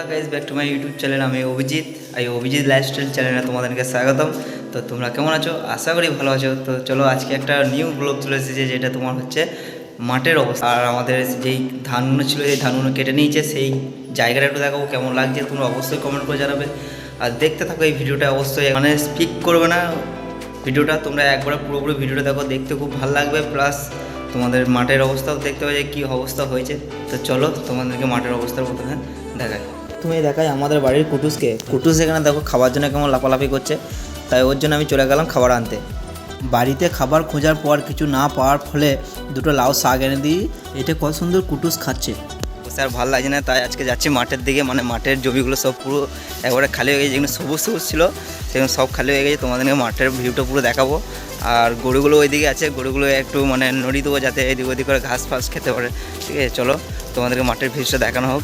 Hello guys back to my YouTube channel. আমি অভিজিৎ। এই Abhijit lifestyle চ্যানেলে তোমাদেরকে স্বাগতম। তো তোমরা কেমন আছো? আশা করি ভালো আছো। তো চলো আজকে একটা নিউ ব্লগ চলে এসেছে, যেটা তোমার হচ্ছে মাঠের অবস্থা। আর আমাদের যেই ধানগুলো ছিল সেই ধানগুলো কেটে নিয়েছে। সেই জায়গাটা একটু দেখাবো, কেমন লাগছে তোমরা অবশ্যই কমেন্ট করে জানাবে। আর দেখতে থাকো এই ভিডিওটা অবশ্যই মানে স্পিক করবে না। ভিডিওটা তোমরা একবার পুরোপুরি ভিডিওটা দেখো, দেখতে খুব ভালো লাগবে। প্লাস তোমাদের মাঠের অবস্থাও দেখতে পাবে যে কী অবস্থা হয়েছে। তো চলো তোমাদেরকে মাঠের অবস্থার প্রথমে দেখাই। তুমি দেখাই আমাদের বাড়ির কুটুসকে। কুটুস এখানে দেখো খাবার জন্য কেমন লাফালাফি করছে, তাই ওর জন্য আমি চলে গেলাম খাবার আনতে। বাড়িতে খাবার খোঁজার পর কিছু না পাওয়ার ফলে দুটো লাউ শাক এনে দিই এটা কত সুন্দর কুটুস খাচ্ছে। স্যার ভালো লাগছে না, তাই আজকে যাচ্ছি মাঠের দিকে মানে মাঠের জমিগুলো সব পুরো একবারে খালি হয়ে গেছে, যেগুলো সবুজ সবুজ ছিল, সেগুলো সব খালি হয়ে গেছে, তোমাদেরকে মাঠের ভিউটা পুরো দেখাবো। আর গরুগুলো ওইদিকে আছে, গরুগুলো একটু মানে নড়ি দেবো যাতে এদিক ওদিক করে ঘাস ফাস খেতে পারে। ঠিক আছে, চলো তোমাদেরকে মাঠের ভিউটা দেখানো হোক,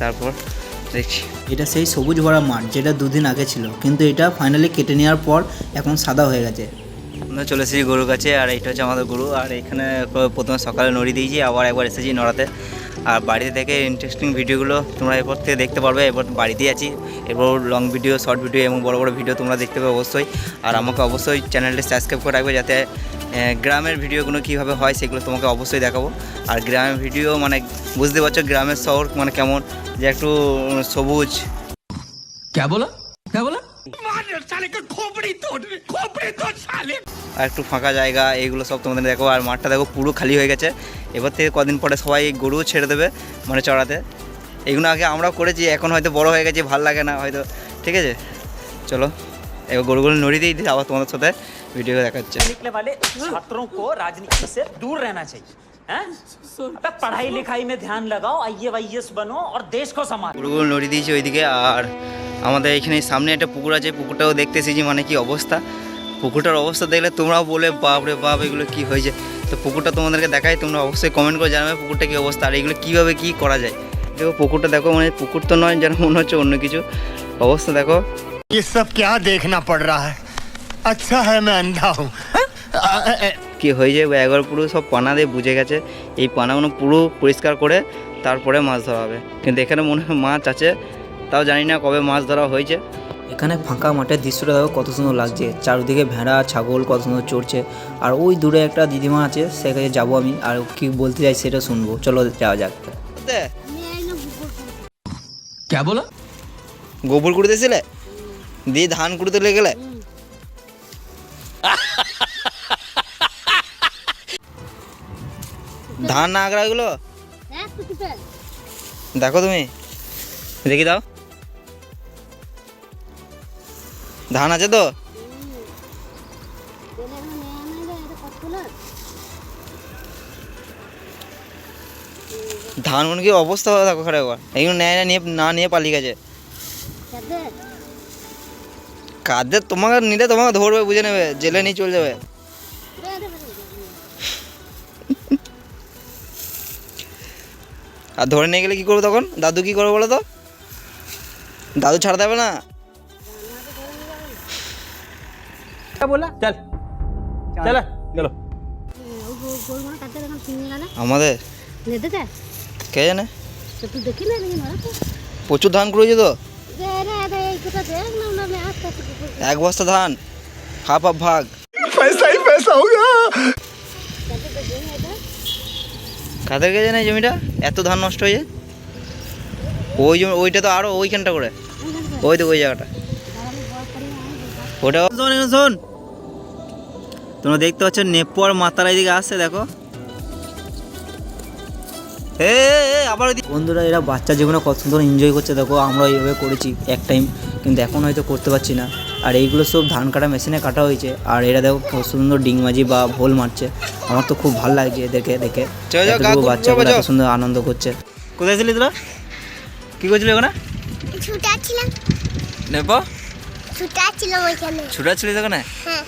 তারপর দেখছি। এটা সেই সবুজ ভরা মাঠ যেটা দুদিন আগে ছিল কিন্তু এটা ফাইনালি কেটে নেওয়ার পর এখন সাদা হয়ে গেছে। আমরা চলে এসেছি গরুর কাছে আর এটা হচ্ছে আমাদের গরু আর এখানে প্রথমে সকালে নড়ি দিয়েছি আবার একবার এসেছি নড়াতে। আর বাড়িতে থেকে ইন্টারেস্টিং ভিডিওগুলো তোমরা এরপর থেকে দেখতে পারবে এরপর বাড়িতেই আছি এরপর লং ভিডিও শর্ট ভিডিও এবং বড় বড় ভিডিও তোমরা দেখতে পাবে অবশ্যই আর আমাকে অবশ্যই চ্যানেলটি সাবস্ক্রাইব করে রাখবে যাতে আহ, গ্রামের ভিডিওগুলো কীভাবে হয় সেগুলো তোমাকে অবশ্যই দেখাবো আর গ্রামের ভিডিও মানে বুঝতে পারছো গ্রামের শহর মানে কেমন যে একটু উম, সবুজ क्या बोला क्या बोला আর একটু ফাঁকা জায়গা এইগুলো সব তোমাদের দেখো আর মাঠটা দেখো পুরো খালি হয়ে গেছে এবার থেকে কদিন পরে সবাই গরুও ছেড়ে দেবে মানে চড়াতে এগুলো আগে আমরাও করেছি এখন হয়তো বড় হয়ে গেছে ভাল লাগে না হয়তো ঠিক আছে চলো এবার গরুগুলো নড়ি দিয়ে দিই আবার তোমাদের সাথে ভিডিও দেখাচ্ছে निकले वाले छात्रों को राजनीति से दूर रहना चाहिए हैं? अबे पढ़ाई लिखाई में ध्यान लगाओ आइए वाईएस बनो और देश को संभालो গরুগুলো নড়ি দিয়েছি ওইদিকে আর আমাদের এখানে সামনে একটা পুকুর আছে পুকুরটাও দেখতে এসেছি মানে কি অবস্থা পুকুরটার অবস্থা দেখলে তোমরাও বলে বাপ রে বাপ এগুলো কী হয়েছে তো পুকুরটা তোমাদেরকে দেখাই তোমরা অবশ্যই কমেন্ট করে জানাবে পুকুরটা কী অবস্থা আর এগুলো কীভাবে কী করা যায় দেখো পুকুরটা দেখো মানে পুকুর তো নয় যেন মনে হচ্ছে অন্য কিছু অবস্থা দেখো ये सब क्या देखना पड़ रहा है अच्छा है मैं अंधा हूँ কী হয়েছে একবার পুরো সব পানা দিয়ে বুঝে গেছে এই পানাগুলো পুরো পরিষ্কার করে তারপরে মাছ ধরা হবে কিন্তু এখানে মনে হয় মাছ আছে তাও জানি না কবে মাছ ধরা হয়েছে এখানে ফাঁকা মাঠের দৃশ্যটা দেখো কত সুন্দর লাগছে। চারিদিকে ভেড়া ছাগল কত সুন্দর চড়ছে। আর ওই দূরে একটা দিদিমা আছে সেখানে যাব আমি। আর কি বলতে চাই সেটা শুনব। চলো যাওয়া যাক। কে বলো? গোবর কুড়িতেছিলে দিয়ে ধান কুড়িতে লেগে গেলে? ধান না আগড়াগুলো দেখো তুমি। দেখি দাও। ধান আছে তো? ধান কি অবস্থা দেখো খারাপ একবার। এগুলো নেয় না নিয়ে না নিয়ে পালিয়ে গেছে। কাদের তোমাকে নিলে তোমাকে ধরবে, বুঝে নেবে, জেলে নিয়ে চলে যাবে। আর ধরে নিয়ে গেলে কি করব তখন? দাদু কি করবে বলো তো? দাদু ছাড়া দেবে না? क्या बोला चल चलो चलो আমাদের দেতে কে জানে তো তুই দেখি না দেখি মারা তো প্রচুর ধান করেছে তো রে রে রে এই কথা দেখ না না আমি আস্তে আস্তে এক বস্তা ধান হাফ হাফ ভাগ पैसा ही पैसा होगा কাদের কে জানে এই জমিটা এত ধান নষ্ট হয়েছে ওই জমি ওইটা তো আরো ওইখানটা করে ওই তো ওই জায়গাটা ওটা শোন শোন তোমরা দেখতে পাচ্ছ নেপো আর মাতারা এদিকে আসছে দেখো। এ আবার বন্ধুরা এরা বাচ্চা জীবনে কত সুন্দর এনজয় করছে দেখো আমরা এইভাবে করেছি এক টাইম কিন্তু এখন হয়তো করতে পারছি না। আর এইগুলো সব ধান কাটা মেশিনে কাটা হয়েছে আর এরা দেখো কত সুন্দর ডিংমাজি বা ভোল মারছে। আমার তো খুব ভালো লাগছে এদেরকে দেখে। বাচ্চাগুলো এত সুন্দর আনন্দ করছে। কোথায় ছিলি তোরা? কি করছিলি ওখানে? নেপো ছুটাচ্ছিলাম ওইখানে। ছুটা ছিলিস ওখানে? হ্যাঁ।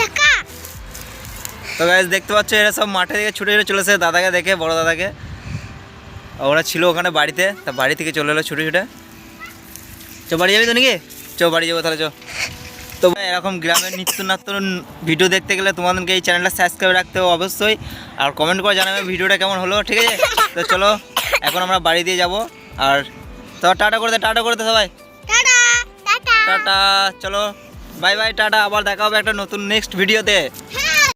দেখা। তো গাইজ দেখতে পাচ্ছ এরা সব মাঠে থেকে ছুটে ছুটে চলেছে দাদাকে দেখে বড় দাদাকে। ওরা ছিল ওখানে বাড়িতে তা বাড়ি থেকে চলে এলো ছুটে ছুটে। চ বাড়ি যাবি তো নাকি? চ বাড়ি যাব তাহলে চ। তো ভাই, এরকম গ্রামের নিত্য নাত্য ভিডিও দেখতে গেলে তোমাদেরকে এই চ্যানেলটা সাবস্ক্রাইব রাখতে হবে অবশ্যই। আর কমেন্ট করে জানাবে ভিডিওটা কেমন হলো ঠিক আছে? তো চলো এখন আমরা বাড়ি দিয়ে যাব। আর তো টাটা করে দে টাটা করে দে সবাই। টাটা চলো। Bye bye ta-ta. আবার দেখা হবে একটা নতুন নেক্সট ভিডিওতে